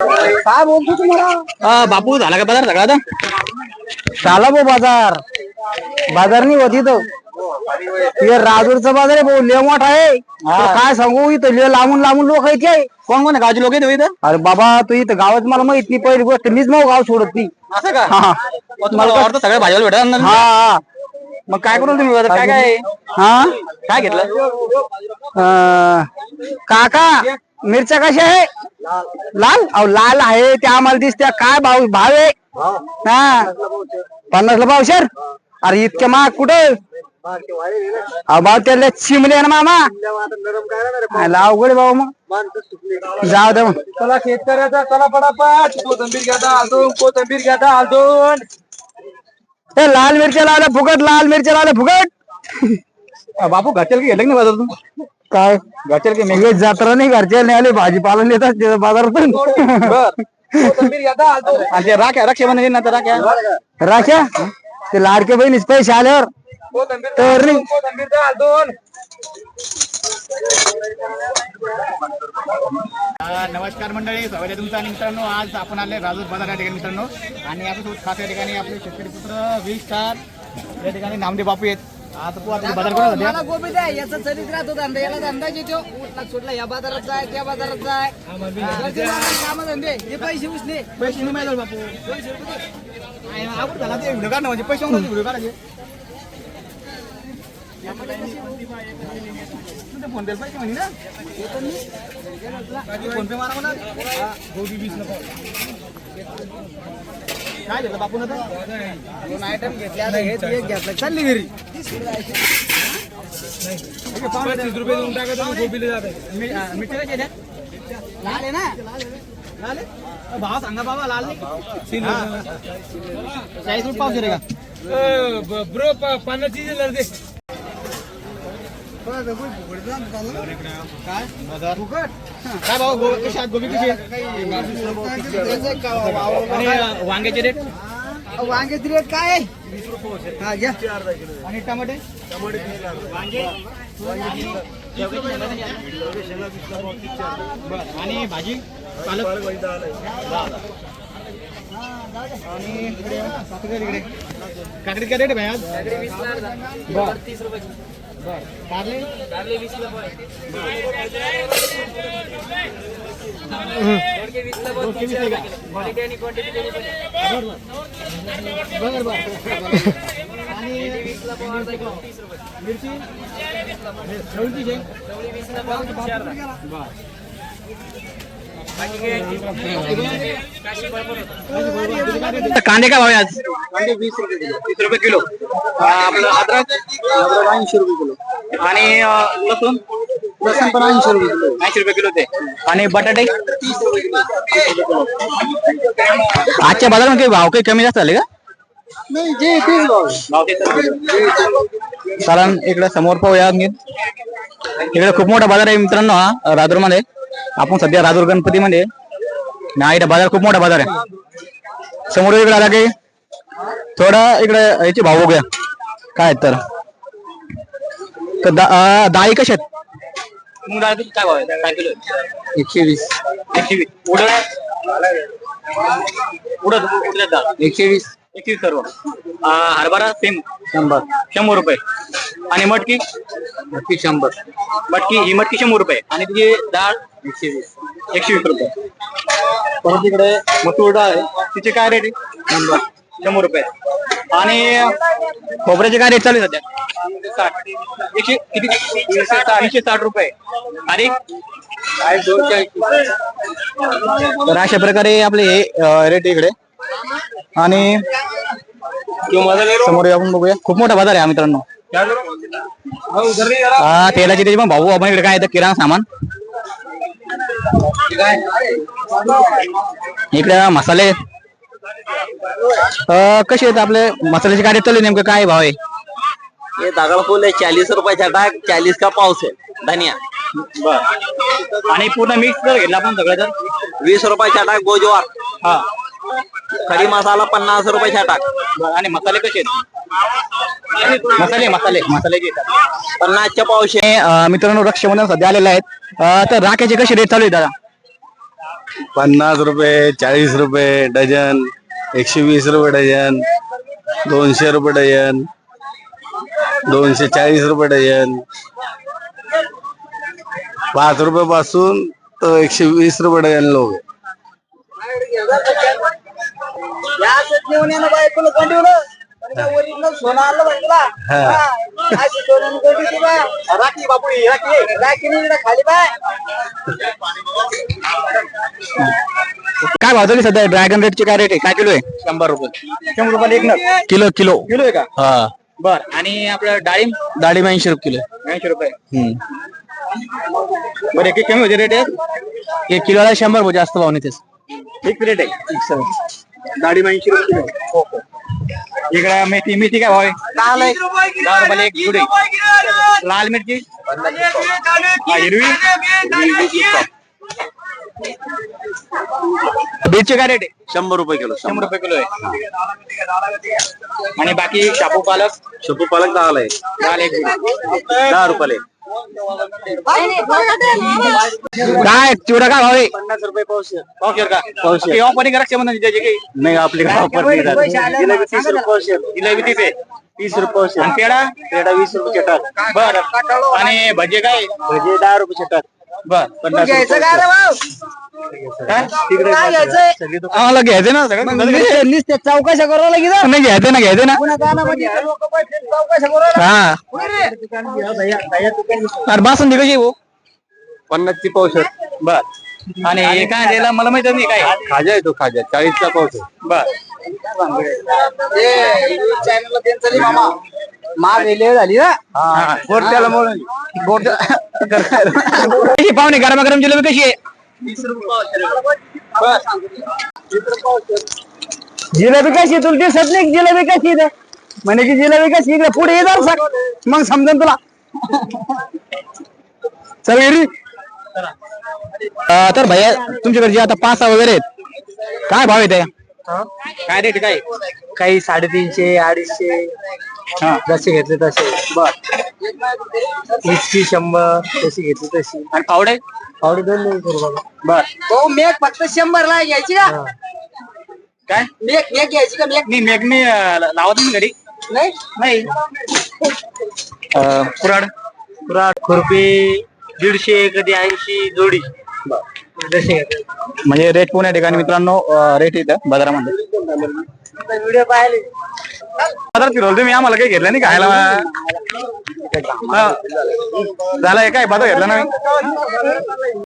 काय बोलतो तुम्हाला बापू झाला का बाजार सगळा आता? झाला भाऊ बाजार. बाजार नाही होत इथं. हे राजूरचा बाजार आहे भाऊ लय मोठा आहे. काय सांगू इथं लय लांबून लांबून लोक येते कोण कोण? गावचे लोक येतो इथं? अरे बाबा तू इथं गावात मला माहीत नाही पहिली गोष्ट मीच मग गाव सोडत नाही. असं का? हा. वाटतं सगळ्या भाजीला भेटत हा हा. मग काय करून तुम्ही? काय काय? हा? काय घेतलं? काका. मिरच्या कशा आहे? लाल? अहो लाल आहे. त्या आम्हाला दिसत्या. काय भाव भाव आहे? हा. पन्नासला पावशेर अरे इतक्या महाग कुठं? अहो भाऊ त्याला चिमले ना मामा. आला अवघड आहे भाऊ मग. जाऊ दे मग. चला शेतकऱ्याचा चला पडापट कोथंबीर घ्या अजून कोथंबीर घ्या अजून. ए लाल मिरच्या लावल्या फुकट लाल मिरच्या लावल्या फुकट. बापू घरच्याला घेतलं की नाही बाजारातून? काय? घरच्याला की मेघे जत्रा नाही घरच्या नाही आले भाजीपाला नेतात ते बाजारातून बर. कोथंबीर घ्या आणि ते राख्या रक्षाबंधन येईल ना तर राख्या. राख्या? ते लाडके बहिणीच पैसे आल्यावर तर नाही नमस्कार मंडळी. स्वागत आहे तुमचं आणि मित्रांनो आज आपण आले राजूर बाजार या ठिकाणी मित्रांनो. आणि आपल्यासोबत खास या ठिकाणी आपले शेतकरी पुत्र वीस स्टार या ठिकाणी नामदेव बापू आहेत. आता तू आता बाजार कोणा मला गोबी द्या याचा चरित्र राहतो धंदा याला धंदा येतो उठला सुटला या बाजारात जाय त्या बाजारात जाय. काम धंदे हे पैसे उचले पैसे नाही माहिती बापू. आणि आवड झाला ते व्हिडिओ काढणं म्हणजे पैसे व्हिडिओ काढायचे. तुझे फोन पे पैसे म्हणे ना? फोन पे मारा वीस काय घेतलं बापून दोन आयटम घेतले आता हे एक घेतलं. चालली घरी. पस्तीस रुपये देऊन टाका गोबीला जात लाल आहे ना? लाल आहे? भाव सांगा बाबा लाल. चाळीस रुपये पावशे रे का? ब्रो पाण्याची लढते. काय बाजार भाव गो कशी आहात गोबी कशी आणि वांग्याचे रेट वांग्याचे रेट काय आहे हा घ्या आणि टमाटे बरं. आणि भाजी पालक आणि इकडे काकडी काय रेट आहे भाई आज तीस रुपये कारले? दोनशे वीस आहे का? बरं. बरं, बरं, बरं. आणि मिरची. तर कांदे काय भाव आहे आज? कांदे वीस रुपये किलो. वीस रुपये किलो. अं, आपलं अद्रक? अद्रक ऐंशी रुपये किलो. आणि अं, लसूण? लसूण पण ऐंशी रुपये किलो. ऐंशी रुपये किलो ते. आणि बटाटे? तीस रुपये किलो आजच्या बाजारामध्ये काही भाव काही कमी जास्त झाले का? नाही जे तेच भाव. भाव तेच आहेत. कारण इकडे समोर पाहूया. नीट. इकडे खूप मोठा बाजार आहे मित्रांनो हा राजूरमध्ये आपण सध्या राजूर गणपती मध्ये नाही इकडे बाजार खूप मोठा बाजार आहे. समोर इकडे आला की थोडा इकडे याचे भाव बघूया. काय तर? तर दा- अं, डाळी कशा आहेत? डाळ एकशे वीस. एकशे वीस. उडद? उडद उडद डाळ एकशे वीस. एकशे वीस सर्व. हरभरा सेम. शंभर. शंभर रुपये. आणि मटकी? नक्की शंभर. मटकी ही मटकी शंभर रुपये. आणि तिची डाळ एकशे वीस एकशे वीस रुपये. परत इकडे मसूर डाळ आहे. तिचे काय रेट आहे? शंभर. शंभर रुपये. आणि खोबऱ्याचे काय रेट चालू आहे सध्या? साठ एकशे किती? साठ रुपये. आणि? तर अशा प्रकारे आपले हे रेट इकडे. आणि समोर आपण बघूया. खूप मोठा बाजार आहे हा मित्रांनो. हा तेलाचे त्याचे पण भाऊ आपण इकडे काय येतं किराणा सामान. इकडे मसाले. अं, कसे आहेत आपले मसाल्याचे काय रेट चालू आहे नेमकं काय भाव आहे? ये दगड़ फूल है चालीस रुपए छटा चालीस का पाव से धनिया. बर. आणि पूर्ण मिक्स जर घेतला आपण सगळं तर? वीस रुपए छटा गोजवार. हा. खड़ी मसाला पन्नास छटा बरं, आणि मसाले कसे आहेत? मसाले मसाले मसाले जे येतात पन्नासच्या पावशे मित्रांनो रक्षाबंधन सध्या आलेले आहेत. तर राख्याचे कसे रेट चालू आहेत दादा? पन्नास रुपये चाळीस रुपये डझन. एकशे वीस रुपये डझन. दोनशे रुपये डझन. दोनशे चाळीस रुपये डझन. पाच रुपये पासून तर एकशे वीस रुपये डझन लोक आहे. ओरिजिनल सोनं. राखी बापू राखी. खाली बाय काय भाव चालू सध्या? ड्रॅगन रेटचे काय रेट आहे? काय किलो आहे? शंभर रुपये. शंभर रुपये एक नग. Kilo kilo. किलो आहे का? हा. बर. आणि आपलं डाळिंब? डाळिंब ऐंशी रुपये किलो ऐंशी रुपये. बरं एक कमी होते रेट आहे एक किलोला शंभर रुपये जास्त भाव नाही फिक्स रेट आहे. डाळिंब ऐंशी रुपये किलो इकडे मेथी मेथी काय भाव आहे? दहा दहा रुपयाला एक जुडी लाल मिरची? हा, हिरवी? बीटचे काय रेट आहे? शंभर रुपये किलो शंभर. रुपये किलो आहे. आणि बाकी शापू पालक? शपू पालक दहाला आहे. दाल एक जुडी. दहा रुपयाला आहे. काय चिवडा काय भाव आहे पन्नास रुपये पावशे पावशेर का? करा क्षमता त्याची काही. नाही ऑफर नाही राहत. जिलेबी तीस रुपये पावशे जिलेबी तिथे तीस रुपये आणि पेढा? पेढा वीस रुपये चटाक. बर. आणि भजे काय? भजे दहा रुपये चटाक. बर. पन्नास घ्यायचं काय रे भाऊ? काय तिकडे काय घ्यायचंय आम्हाला घ्यायचं ना सगळं? नुसते नुसते चौकशा करावं लागेल नाही घ्यायचं ना घ्यायचं ना. पुन्हा लोक चौकशा करावं हा. लागेल अरे बासुंदी कशी आहे भाऊ? पन्नास ची पावशे बर आणि हे काय द्यायला? मला माहीत नाही काय. खाजा आहे तो खाजा चाळीसचा पावशे बर चॅनलला त्यांचं नाही मामा. माग लय झाली ना. त्याला म्हणून कशी पाहुणे गरम गरम जिलेबी कशी आहे? जिलेबी कशी तुला दिसत नाही जिलेबी कशी इथे. म्हणे की जिलेबी कशी इकडे पुढे येणार सग. मग समजेल तुला. चल अं, तर भैया तुमच्याकडे आता पासा वगैरे आहेत काय भाव आहे त्या काय रेट काय? काही साडेतीनशे अडीचशे. जसे घेतले तसे. बर. इतकी शंभर तशी घेतली तशी. आणि पावडे पावडे दोन नाही करू बाबा बर. हो मेक फक्त शंभर ला घ्यायची का? काय? मेक मेक घ्यायची का मेक मी मेघनी लावत नाही घरी. नाही? नाही. अं, कुऱ्हाड. कुराड खुरपी दीडशे कधी ऐंशी जोडी. जसे म्हणजे रेट पुण्या ठिकाणी मित्रांनो? रेट इथं बाजारामध्ये. व्हिडिओ पाहिले. बाजारात फिरवलं तुम्ही आम्हाला काही घेतलं नाही खायला. हा. झालं हे काय? बाजार घेतला ना